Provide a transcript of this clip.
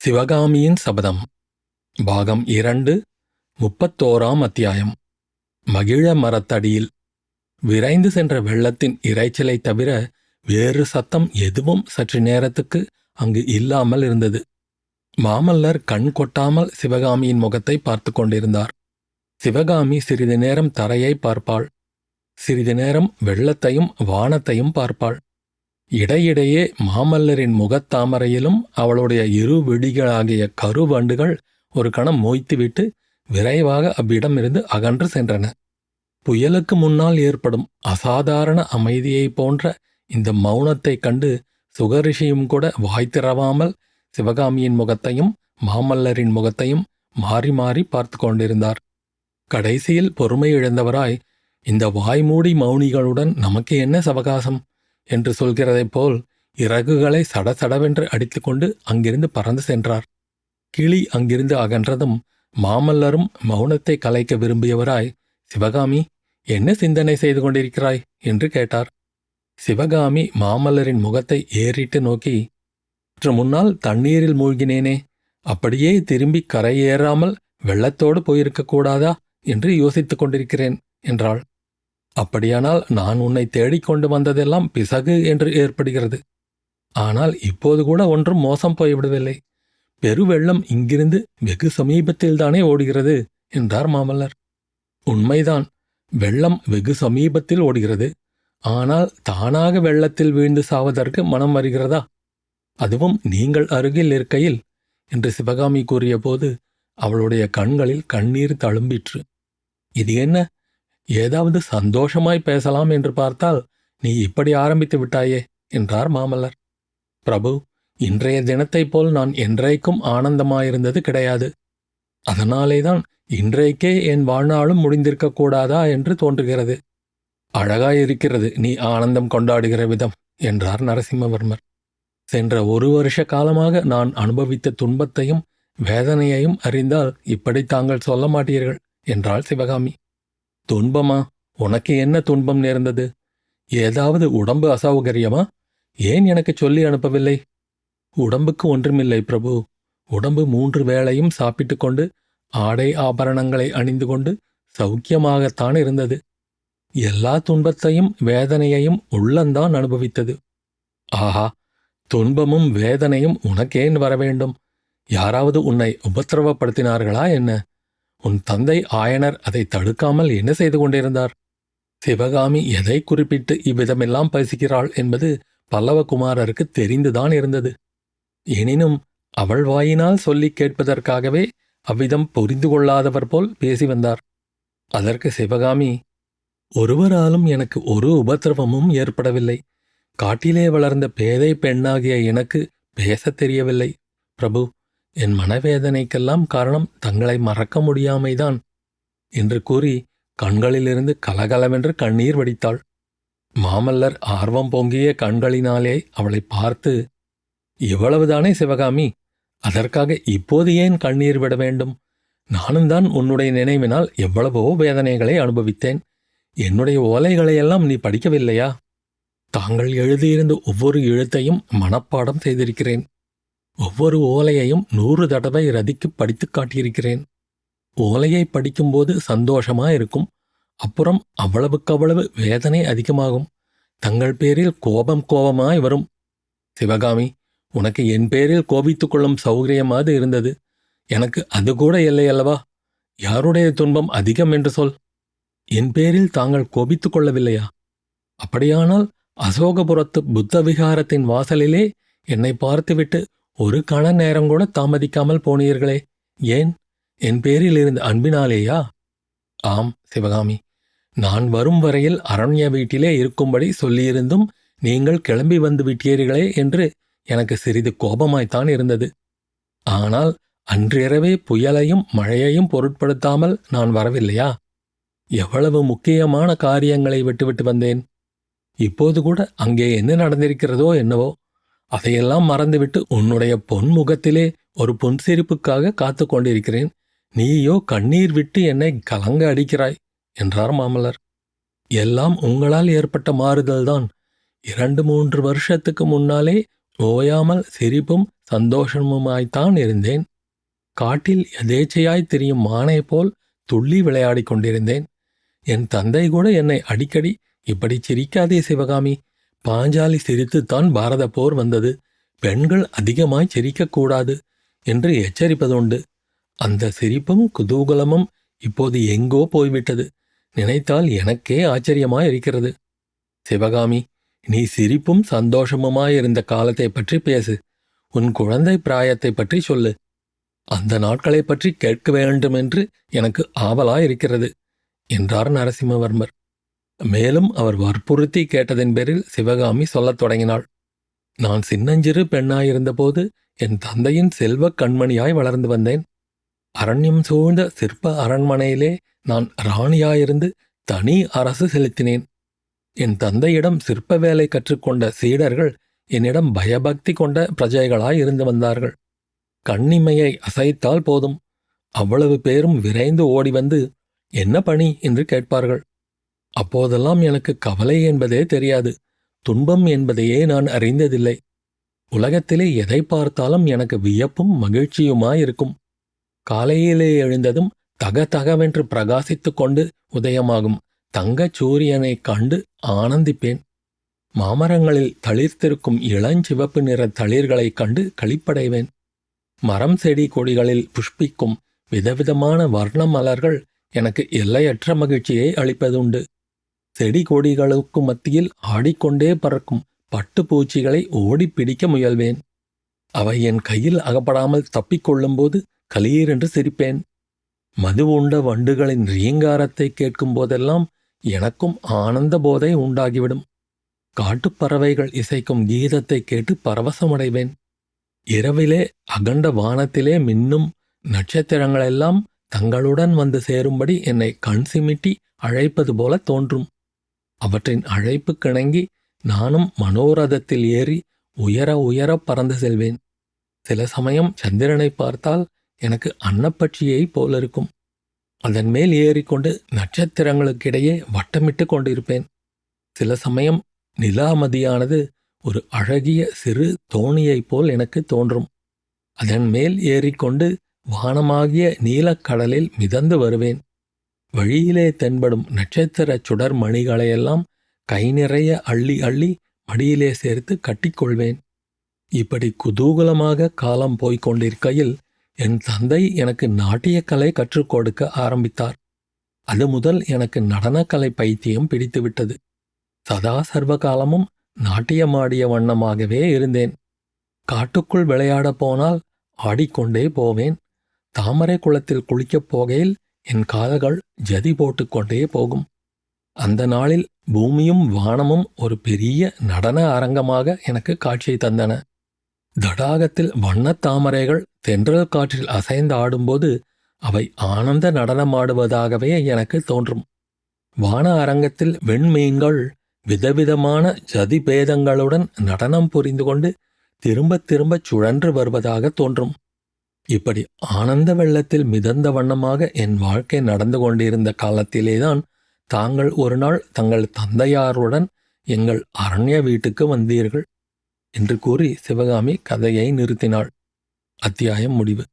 சிவகாமியின் சபதம் பாகம் இரண்டு முப்பத்தோராம் அத்தியாயம். மகிழ மரத்தடியில் விரைந்து சென்ற வெள்ளத்தின் இரைச்சலைத் தவிர வேறு சத்தம் எதுவும் சற்று நேரத்துக்கு அங்கு இல்லாமல் இருந்தது. மாமல்லர் கண் கொட்டாமல் சிவகாமியின் முகத்தை பார்த்து கொண்டிருந்தார். சிவகாமி சிறிது நேரம் தரையை பார்ப்பாள். சிறிது நேரம் வெள்ளத்தையும் வானத்தையும் பார்ப்பாள். இடையிடையே மாமல்லரின் முகத்தாமரையிலும் அவளுடைய இரு விழிகளாகிய கருவண்டுகள் ஒரு கணம் மொய்த்துவிட்டு விரைவாக அவ்விடமிருந்து அகன்று சென்றன. புயலுக்கு முன்னால் ஏற்படும் அசாதாரண அமைதியைப் போன்ற இந்த மௌனத்தைக் கண்டு சுகரிஷியும் கூட வாய் திறவாமல் சிவகாமியின் முகத்தையும் மாமல்லரின் முகத்தையும் மாறி மாறி பார்த்து கொண்டிருந்தார். கடைசியில் பொறுமை இழந்தவராய் இந்த வாய்மூடி மௌனிகளுடன் நமக்கு என்ன சவகாசம்? என்று சொல்கிறதைப் போல் இறகுகளை சடசடவென்று அடித்துக்கொண்டு அங்கிருந்து பறந்து சென்றார். கிளி அங்கிருந்து அகன்றதும் மாமல்லரும் மௌனத்தை கலைக்க விரும்பியவராய் சிவகாமி என்ன சிந்தனை செய்து கொண்டிருக்கிறாய்? என்று கேட்டார். சிவகாமி மாமல்லரின் முகத்தை ஏறிட்டு நோக்கி சற்று முன்னால் தண்ணீரில் மூழ்கினேனே அப்படியே திரும்பி கரையேறாமல் வெள்ளத்தோடு போயிருக்கக்கூடாதா? என்று யோசித்துக் கொண்டிருக்கிறேன் என்றாள். அப்படியானால் நான் உன்னை தேடிக்கொண்டு வந்ததெல்லாம் பிசகு என்று ஏற்படுகிறது. ஆனால் இப்போது கூட ஒன்றும் மோசம் போய்விடவில்லை பெருவெள்ளம் இங்கிருந்து வெகு சமீபத்தில்தானே ஓடுகிறது என்றார் மாமல்லர். உண்மைதான் வெள்ளம் வெகு சமீபத்தில் ஓடுகிறது. ஆனால் தானாக வெள்ளத்தில் வீழ்ந்து சாவதற்கு மனம் வருகிறதா? அதுவும் நீங்கள் அருகில் இருக்கையில் என்று சிவகாமி கூறியபோது அவளுடைய கண்களில் கண்ணீர் தழும்பிற்று. இது என்ன? ஏதாவது சந்தோஷமாய் பேசலாம் என்று பார்த்தால் நீ இப்படி ஆரம்பித்து விட்டாயே என்றார் மாமல்லர். பிரபு இன்றைய தினத்தைப் போல் நான் என்றைக்கும் ஆனந்தமாயிருந்தது கிடையாது. அதனாலேதான் இன்றைக்கே என் வாழ்நாளும் முடிந்திருக்கக்கூடாதா என்று தோன்றுகிறது. அழகாயிருக்கிறது நீ ஆனந்தம் கொண்டாடுகிற விதம் என்றார் நரசிம்மவர்மர். சென்ற ஒரு வருஷ காலமாக நான் அனுபவித்த துன்பத்தையும் வேதனையையும் அறிந்தால் இப்படி தாங்கள் சொல்ல மாட்டீர்கள் என்றாள் சிவகாமி. துன்பமா? உனக்கு என்ன துன்பம் நேர்ந்தது? ஏதாவது உடம்பு அசௌகரியமா ஏன் எனக்கு சொல்லி அனுப்பவில்லை? உடம்புக்கு ஒன்றுமில்லை பிரபு. உடம்பு மூன்று வேளையும் சாப்பிட்டுக் கொண்டு ஆடை ஆபரணங்களை அணிந்து கொண்டு சௌக்கியமாகத்தான் இருந்தது. எல்லா துன்பத்தையும் வேதனையையும் உள்ளந்தான் அனுபவித்தது. ஆஹா! துன்பமும் வேதனையும் உனக்கேன் வரவேண்டும். யாராவது உன்னை உபத்திரவப்படுத்தினார்களா என்ன? உன் தந்தை ஆயனர் அதை தடுக்காமல் என்ன செய்து கொண்டிருந்தார்? சிவகாமி எதை குறிப்பிட்டு இவ்விதமெல்லாம் பேசுகிறாள் என்பது பல்லவகுமாரருக்கு தெரிந்துதான் இருந்தது. எனினும் அவள் வாயினால் சொல்லிக் கேட்பதற்காகவே அவ்விதம் புரிந்து கொள்ளாதவர் போல் பேசி வந்தார். அதற்கு சிவகாமி ஒருவராலும் எனக்கு ஒரு உபத்திரவமும் ஏற்படவில்லை. காட்டிலே வளர்ந்த பேதை பெண்ணாகிய எனக்கு பேசத் தெரியவில்லை. பிரபு என் மனவேதனைக்கெல்லாம் காரணம் தங்களை மறக்க முடியாமைதான் என்று கூறி கண்களிலிருந்து கலகலவென்று கண்ணீர் வடித்தாள். மாமல்லர் ஆர்வம் பொங்கிய கண்களினாலே அவளை பார்த்து இவ்வளவுதானே சிவகாமி அதற்காக இப்போது ஏன் கண்ணீர் விட வேண்டும்? நானும் தான் உன்னுடைய நினைவினால் எவ்வளவோ வேதனைகளை அனுபவித்தேன். என்னுடைய ஓலைகளையெல்லாம் நீ படிக்கவில்லையா? தாங்கள் எழுதியிருந்த ஒவ்வொரு எழுத்தையும் மனப்பாடம் செய்திருக்கிறேன். ஒவ்வொரு ஓலையையும் நூறு தடவை ரதிக்கு படித்துக் காட்டியிருக்கிறேன். ஓலையை படிக்கும்போது சந்தோஷமா இருக்கும். அப்புறம் அவ்வளவுக்கவ்வளவு வேதனை அதிகமாகும். தங்கள் பேரில் கோபம் கோபமாய் வரும். சிவகாமி உனக்கு என் பேரில் கோபித்துக் கொள்ளும் சௌகரியமாவது இருந்தது. எனக்கு அது கூட இல்லை அல்லவா? யாருடைய துன்பம் அதிகம் என்று சொல். என் பேரில் தாங்கள் கோபித்துக் கொள்ளவில்லையா? அப்படியானால் அசோகபுரத்து புத்த விகாரத்தின் வாசலிலே என்னை பார்த்துவிட்டு ஒரு கண நேரம் கூட தாமதிக்காமல் போனீர்களே. ஏன்? என் பேரில் இருந்த அன்பினாலேயா? ஆம் சிவகாமி. நான் வரும் வரையில் அரண்ய வீட்டிலே இருக்கும்படி சொல்லியிருந்தும் நீங்கள் கிளம்பி வந்து விட்டீர்களே என்று எனக்கு சிறிது கோபமாய்த்தான் இருந்தது. ஆனால் அன்றிரவே புயலையும் மழையையும் பொருட்படுத்தாமல் நான் வரவில்லையா? எவ்வளவு முக்கியமான காரியங்களை விட்டுவிட்டு வந்தேன். இப்போது கூட அங்கே என்ன நடந்திருக்கிறதோ என்னவோ. அதையெல்லாம் மறந்துவிட்டு உன்னுடைய பொன்முகத்திலே ஒரு புன்சிரிப்புக்காக காத்து கொண்டிருக்கிறேன். நீயோ கண்ணீர் விட்டு என்னை கலங்க அடிக்கிறாய் என்றார் மாமல்லர். எல்லாம் உங்களால் ஏற்பட்ட மாறுதல்தான். இரண்டு மூன்று வருஷத்துக்கு முன்னாலே ஓயாமல் சிரிப்பும் சந்தோஷமுமாய்த்தான் இருந்தேன். காட்டில் எதேச்சையாய் திரியும் மானை போல் துள்ளி விளையாடிக் கொண்டிருந்தேன். என் தந்தை கூட என்னை அடிக்கடி இப்படி சிரிக்காதே சிவகாமி பாஞ்சாலி சிரித்துத்தான் பாரத போர் வந்தது. பெண்கள் அதிகமாய் சிரிக்கக்கூடாது என்று எச்சரிப்பதுண்டு. அந்த சிரிப்பும் குதூகலமும் இப்போது எங்கோ போய்விட்டது. நினைத்தால் எனக்கே ஆச்சரியமாய் இருக்கிறது சிவகாமி நீ சிரிப்பும் சந்தோஷமுமாயிருந்த காலத்தை பற்றி பேசு. உன் குழந்தை பிராயத்தை பற்றி சொல்லு. அந்த நாட்களைப் பற்றி கேட்க வேண்டுமென்று எனக்கு ஆவலாயிருக்கிறது என்றார் நரசிம்மவர்மர். மேலும் அவர் வற்புறுத்தி கேட்டதின் பேரில் சிவகாமி சொல்லத் தொடங்கினாள். நான் சின்னஞ்சிறு பெண்ணாயிருந்தபோது என் தந்தையின் செல்வக் கண்மணியாய் வளர்ந்து வந்தேன். அரண்யம் சூழ்ந்த சிற்ப அரண்மனையிலே நான் ராணியாயிருந்து தனி அரசு செலுத்தினேன். என் தந்தையிடம் சிற்ப வேலை கற்றுக்கொண்ட சீடர்கள் என்னிடம் பயபக்தி கொண்ட பிரஜைகளாய் இருந்து வந்தார்கள். கண்ணிமையை அசைத்தால் போதும். அவ்வளவு பேரும் விரைந்து ஓடி வந்து என்ன பணி? என்று கேட்பார்கள். அப்போதெல்லாம் எனக்கு கவலை என்பதே தெரியாது. துன்பம் என்பதையே நான் அறிந்ததில்லை. உலகத்திலே எதை பார்த்தாலும் எனக்கு வியப்பும் மகிழ்ச்சியுமாயிருக்கும். காலையிலே எழுந்ததும் தக தகவென்று பிரகாசித்துக் கொண்டு உதயமாகும். தங்கச் சூரியனைக் கண்டு ஆனந்திப்பேன். மாமரங்களில் தளிர்த்திருக்கும் இளஞ்சிவப்பு நிற தளிர்களைக் கண்டு களிப்படைவேன். மரம் செடி கொடிகளில் புஷ்பிக்கும் விதவிதமான வர்ண மலர்கள் எனக்கு எல்லையற்ற மகிழ்ச்சியை அளிப்பதுண்டு. செடி கொடிகளுக்கு மத்தியில் ஆடிக்கொண்டே பறக்கும் பட்டுப்பூச்சிகளை பூச்சிகளை ஓடிப் பிடிக்க முயல்வேன். அவை என் கையில் அகப்படாமல் தப்பிக்கொள்ளும்போது கலீரென்று சிரிப்பேன். மது உண்ட வண்டுகளின் ரீங்காரத்தை கேட்கும் போதெல்லாம் எனக்கும் ஆனந்த போதை உண்டாகிவிடும். காட்டுப்பறவைகள் இசைக்கும் கீதத்தை கேட்டு பரவசமடைவேன். இரவிலே அகண்ட வானத்திலே மின்னும் நட்சத்திரங்களெல்லாம் தங்களுடன் வந்து சேரும்படி என்னை கண் சிமிட்டி அழைப்பது போல தோன்றும். அவற்றின் அழைப்பு கிணங்கி நானும் மனோரதத்தில் ஏறி உயர உயர பறந்து செல்வேன். சில சமயம் சந்திரனை பார்த்தால் எனக்கு அன்னப்பட்சியைப் போலிருக்கும். அதன் மேல் ஏறிக்கொண்டு நட்சத்திரங்களுக்கிடையே வட்டமிட்டு கொண்டிருப்பேன். சில சமயம் நிலாமதியானது ஒரு அழகிய சிறு தோணியைப் போல் எனக்கு தோன்றும். அதன் மேல் ஏறிக்கொண்டு வானமாகிய நீலக்கடலில் மிதந்து வருவேன். வழியிலே தென்படும் நட்சத்திரச் சுடர் மணிகளையெல்லாம் கை நிறைய அள்ளி அள்ளி மடியிலே சேர்த்து கட்டிக்கொள்வேன். இப்படி குதூகலமாக காலம் போய்க் கொண்டிருக்கையில் என் தந்தை எனக்கு நாட்டியக்கலை கற்றுக் கொடுக்க ஆரம்பித்தார். அது முதல் எனக்கு நடனக்கலை பைத்தியம் பிடித்துவிட்டது. சதா சர்வ காலமும் நாட்டியமாடிய வண்ணமாகவே இருந்தேன். காட்டுக்குள் விளையாடப் போனால் ஆடிக்கொண்டே போவேன். தாமரை குளத்தில் குளிக்கப் போகையில் என் கால்கள் ஜதி போட்டுக்கொண்டே போகும். அந்த நாளில் பூமியும் வானமும் ஒரு பெரிய நடன அரங்கமாக எனக்கு காட்சியை தந்தன. தடாகத்தில் வண்ணத் தாமரைகள் தென்றல் காற்றில் அசைந்து ஆடும்போது அவை ஆனந்த நடனமாடுவதாகவே எனக்கு தோன்றும். வான அரங்கத்தில் வெண்மீன்கள் விதவிதமான ஜதி பேதங்களுடன் நடனம் புரிந்து கொண்டு திரும்பத் திரும்பச் சுழன்று வருவதாக தோன்றும். இப்படி ஆனந்த வெள்ளத்தில் மிதந்த வண்ணமாக என் வாழ்க்கை நடந்து கொண்டிருந்த காலத்திலேதான் தாங்கள் ஒரு நாள் தங்கள் தந்தையாருடன் எங்கள் அரண்ய வீட்டுக்கு வந்தீர்கள் என்று கூறி சிவகாமி கதையை நிறுத்தினாள். அத்தியாயம் முடிவு.